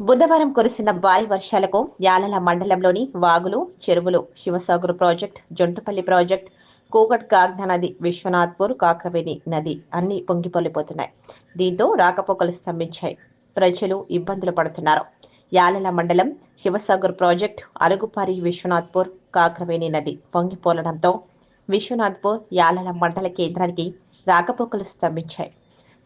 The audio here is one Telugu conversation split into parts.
బుధవారం కురిసిన భారీ వర్షాలకు యాలల మండలంలోని వాగులు చెరువులు శివసాగర్ ప్రాజెక్ట్ జొంటుపల్లి ప్రాజెక్ట్ కూకట్ కాగ్నా నది విశ్వనాథ్పూర్ కాకరవేణి నది అన్ని పొంగిపొల్లిపోతున్నాయి దీంతో రాకపోకలు స్తంభించాయి. ప్రజలు ఇబ్బందులు పడుతున్నారు. యాలల మండలం శివసాగర్ ప్రాజెక్ట్ అలుగుపారి విశ్వనాథ్పూర్ కాకరవేణి నది పొంగిపోలడంతో విశ్వనాథ్పూర్ యాలల మండల కేంద్రానికి రాకపోకలు స్తంభించాయి.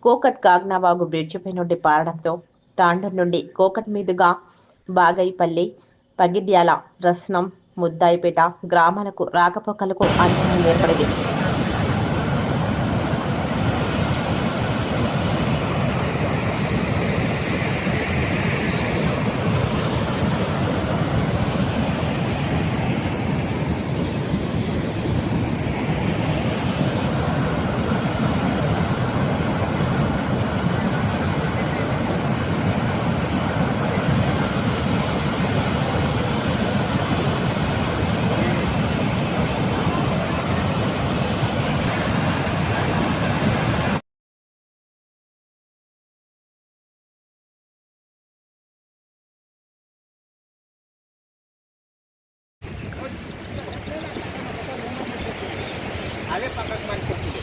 కోకట్ కాగ్నావాగు బ్రిడ్జిపై నుండి పారడంతో తాండూరు నుండి కోకట్ మీదుగా బాగైపల్లి పగిడ్యాల రస్నం ముద్దాయిపేట గ్రామాలకు రాకపోకలకు అంతరం ఏర్పడింది. అదే పక్కకు మంచి వచ్చింది